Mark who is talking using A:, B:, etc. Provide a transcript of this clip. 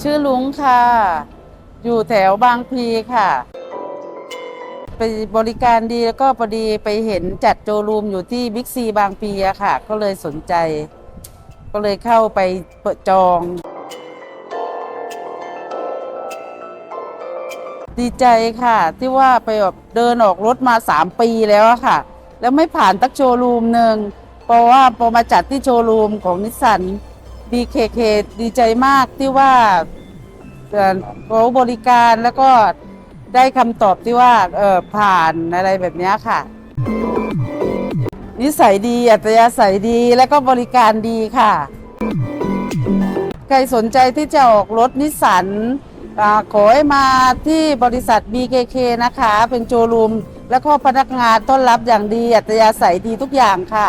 A: ชื่อลุงค่ะ อยู่แถวบางพลีค่ะ ไปบริการดีแล้วก็พอดีไปเห็นจัดโจรูมอยู่ที่บิ๊กซีบางพลีอะค่ะ ก็เลยสนใจ ก็เลยเข้าไปเปิดจอง ดีใจค่ะ ที่ว่าไปแบบเดินออกรถมา 3 ปีแล้วอะค่ะ แล้วไม่ผ่านตักโชว์รูมหนึ่งเพราะว่าพอมาจัดที่โชว์รูมของนิสสัน BKK ดีใจมากที่ว่าเขาบริการแล้วก็ได้คำตอบที่ว่าเออผ่านอะไรแบบนี้ค่ะ นิสัยดีอัตยาศัยดีแล้วก็บริการดีค่ะ ใครสนใจที่จะออกรถนิสสันขอให้มาที่บริษัท BKK นะคะ เป็นโจรูม แล้วก็พนักงานต้อนรับอย่างดีอัตยาศัยดีทุกอย่างค่ะ